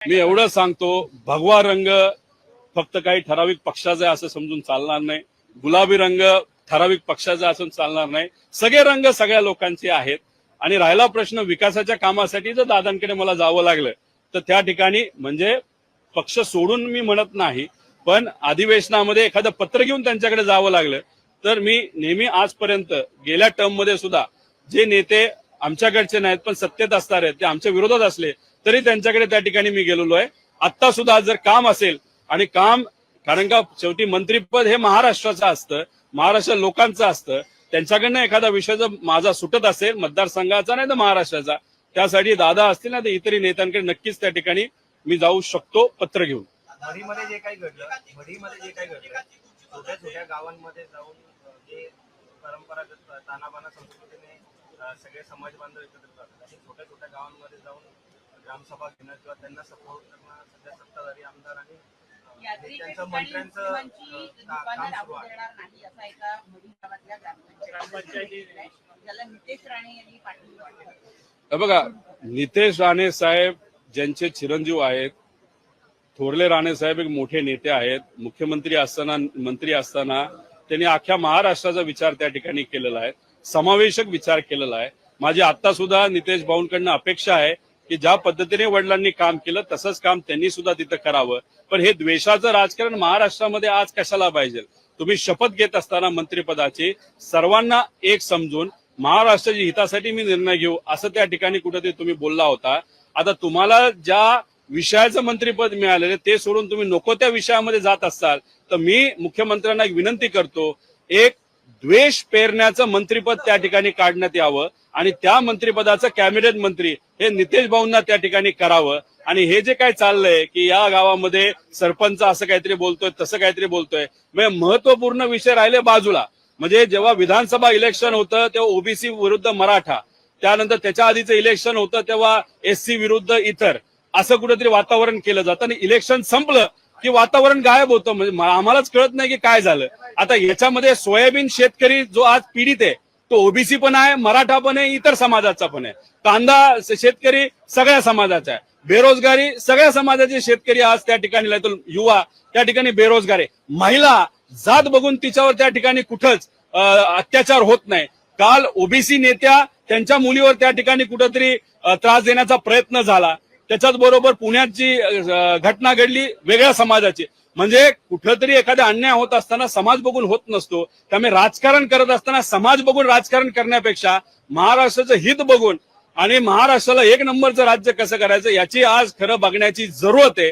मी एवढं सांगतो भगवा रंग फक्त काही ठराविक पक्षाचा आहे असं समजून चालणार नाही. गुलाबी रंग ठराविक पक्षाचा असून चालणार नाही. सगळे रंग सगळ्या लोकांचे आहेत. आणि राहिला प्रश्न विकासाच्या कामासाठी जर दादांकडे मला जावं लागलं तर त्या ठिकाणी म्हणजे पक्ष सोडून मी म्हणत नाही पण अधिवेशनामध्ये एखादं पत्र घेऊन त्यांच्याकडे जावं लागलं तर मी नेहमी आजपर्यंत गेल्या टर्ममध्ये सुद्धा जे नेते आमच्याकडचे नाहीत पण सत्तेत असणार आहेत ते आमच्या विरोधात असले तरी त्यांच्याकडे त्या ठिकाणी मी गेलेलो आहे. आता सुद्धा जर काम असेल आणि काम कारण का शेवटी मंत्रीपद हे महाराष्ट्राचं असतं महाराष्ट्र लोकांचं असतं त्यांच्याकडनं एखादा विषय जर माझा सुटत असेल मतदारसंघाचा नाही तर महाराष्ट्राचा त्यासाठी दादा असतील ना तर इतरही नेत्यांकडे नक्कीच त्या ठिकाणी मी जाऊ शकतो पत्र घेऊन. जे काही घडलं जे काही घडलं छोट्या छोट्या गावांमध्ये जाऊन जे परंपरागत तानाबाना संस्कृती सगळे समाज बांधव एकत्र करतात आणि छोट्या छोट्या गावांमध्ये जाऊन ग्रामसभा घेणं किंवा त्यांना सपोर्ट करणं सध्या सत्ताधारी आमदार आणि मंत्र्यांचं काम सुरू आहे. हे बघा नितेश राणे साहेब ज्यांचे चिरंजीव आहेत थोरले राणे साहेब एक मोठे नेते आहेत मुख्यमंत्री असताना मंत्री असताना त्यांनी अख्ख्या महाराष्ट्राचा विचार त्या ठिकाणी केलेला आहे. समावेशक विचार केलेला आहे. माझी आता सुद्धा नितेश भाऊंकडनं अपेक्षा आहे की ज्या पद्धतीने वडिलांनी काम केलं तसंच काम त्यांनी सुद्धा तिथं करावं. पण हे द्वेषाचं राजकारण महाराष्ट्रामध्ये आज कशाला पाहिजे? तुम्ही शपथ घेत असताना मंत्रिपदाची सर्वांना एक समजून महाराष्ट्राच्या हितासाठी मी निर्णय घेऊ असं त्या ठिकाणी कुठेतरी तुम्ही बोलला होता. आता तुम्हाला ज्या विषयाचं मंत्रिपद मिळालेलं ते सोडून तुम्ही नको त्या विषयामध्ये जात असाल तर मी मुख्यमंत्र्यांना एक विनंती करतो. एक द्वेष पेरण्याचं मंत्रीपद त्या ठिकाणी काढण्यात यावं आणि त्या मंत्रिपदाचं कॅबिनेट मंत्री हे नितेश भाऊंना त्या ठिकाणी करावं. आणि हे जे काय चाललंय की या गावामध्ये सरपंच असं काहीतरी बोलतोय तसं काहीतरी बोलतोय म्हणजे महत्त्वपूर्ण विषय राहिले बाजूला. म्हणजे जेव्हा विधानसभा इलेक्शन होतं तेव्हा ओबीसी विरुद्ध मराठा त्यानंतर त्याच्या आधीचं इलेक्शन होतं तेव्हा एससी विरुद्ध इतर असं कुठेतरी वातावरण केलं जातं आणि इलेक्शन संपलं. की वातावरण गायब होतं. म्हणजे आम्हालाच कळत नाही की काय झालं. आता याच्यामध्ये सोयाबीन शेतकरी जो आज पीडित आहे तो ओबीसी पण आहे मराठा पण आहे इतर समाजाचा पण आहे. कांदा शेतकरी सगळ्या समाजाचा आहे. बेरोजगारी सगळ्या समाजाचे शेतकरी आज त्या ठिकाणी युवा त्या ठिकाणी बेरोजगार आहे. महिला जात बघून तिच्यावर त्या ठिकाणी कुठंच अत्याचार होत नाही. काल ओबीसी नेत्या त्यांच्या मुलीवर त्या ठिकाणी कुठंतरी त्रास देण्याचा प्रयत्न झाला. त्याच्याच बरोबर पुण्यात जी घटना घडली वेगळ्या समाजाची. म्हणजे कुठंतरी एखादा अन्याय होत असताना समाज बघून होत नसतो. त्यामुळे राजकारण करत असताना समाज बघून राजकारण करण्यापेक्षा महाराष्ट्राचं हित बघून आणि महाराष्ट्राला एक नंबरचं राज्य कसं करायचं याची आज खरं बघण्याची जरूरत आहे.